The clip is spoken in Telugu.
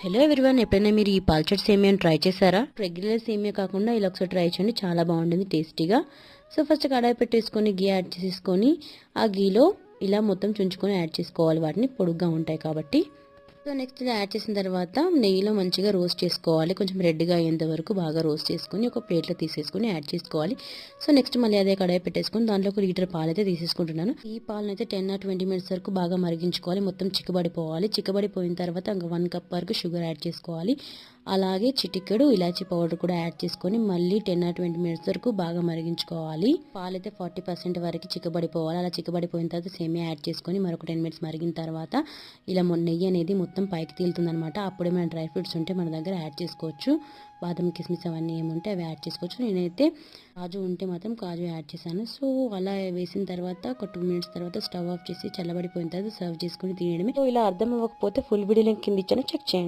హలో ఎవరివన్ ఎప్పుడైనా మీరు ఈ పాల్చట్ సేమియాని ట్రై చేశారా? రెగ్యులర్ సేమియా కాకుండా ఇలా ఒకసారి ట్రై చేయండి చాలా బాగుంటుంది టేస్టీగా. సో ఫస్ట్ కడాయి పెట్టేసుకొని గీ యాడ్ చేసేసుకొని ఆ గీలో ఇలా మొత్తం చుంచుకొని యాడ్ చేసుకోవాలి. వాటిని పొడుగ్గా ఉంటాయి కాబట్టి. సో నెక్స్ట్ ఇలా యాడ్ చేసిన తర్వాత నెయ్యిలో మంచిగా రోస్ట్ చేసుకోవాలి. కొంచెం రెడ్గా అయ్యేంత వరకు బాగా రోస్ట్ చేసుకుని ఒక ప్లేట్లో తీసేసుకుని యాడ్ చేసుకోవాలి. సో నెక్స్ట్ మళ్ళీ అదే కడాయి పెట్టేసుకొని దాంట్లో ఒక లీటర్ పాలు అయితే తీసేసుకుంటున్నాను. ఈ పాలను అయితే టెన్ ఆర్ ట్వంటీ మినిట్స్ వరకు బాగా మరిగించుకోవాలి. మొత్తం చిక్కబడిపోవాలి. చిక్కబడిపోయిన తర్వాత ఇంకా వన్ కప్ వరకు షుగర్ యాడ్ చేసుకోవాలి. అలాగే చిటికెడు ఇలాచీ పౌడర్ కూడా యాడ్ చేసుకొని మళ్ళీ టెన్ ఆర్ ట్వంటీ మినిట్స్ వరకు బాగా మరిగించుకోవాలి. పాలు అయితే ఫార్టీ పర్సెంట్ వరకు చిక్కబడిపోవాలి. అలా చిక్కబడిపోయిన తర్వాత సేమియా యాడ్ చేసుకొని మరొక టెన్ మినిట్స్ మరిగిన తర్వాత ఇలా నెయ్యి అనేది మొత్తం మొత్తం పైకి తేలుతుందనమాట అప్పుడు అప్పుడే డ్రై ఫ్రూట్స్ ఉంటే మన దగ్గర యాడ్ చేసుకోవచ్చు. బాదం కిస్మిస్ అవన్నీ ఏముంటే అవి యాడ్ చేసుకోవచ్చు. నేనైతే కాజు ఉంటే మాత్రం కాజు యాడ్ చేశాను. సో అలా వేసిన తర్వాత ఒక టూ మినిట్స్ తర్వాత స్టవ్ ఆఫ్ చేసి చల్లబడిపోయిన తర్వాత సర్వ్ చేసుకొని తినడమే సో ఇలా అర్థం అవ్వకపోతే ఫుల్ వీడియో లింక్ కింద ఇచ్చాను. చెక్ చేయండి.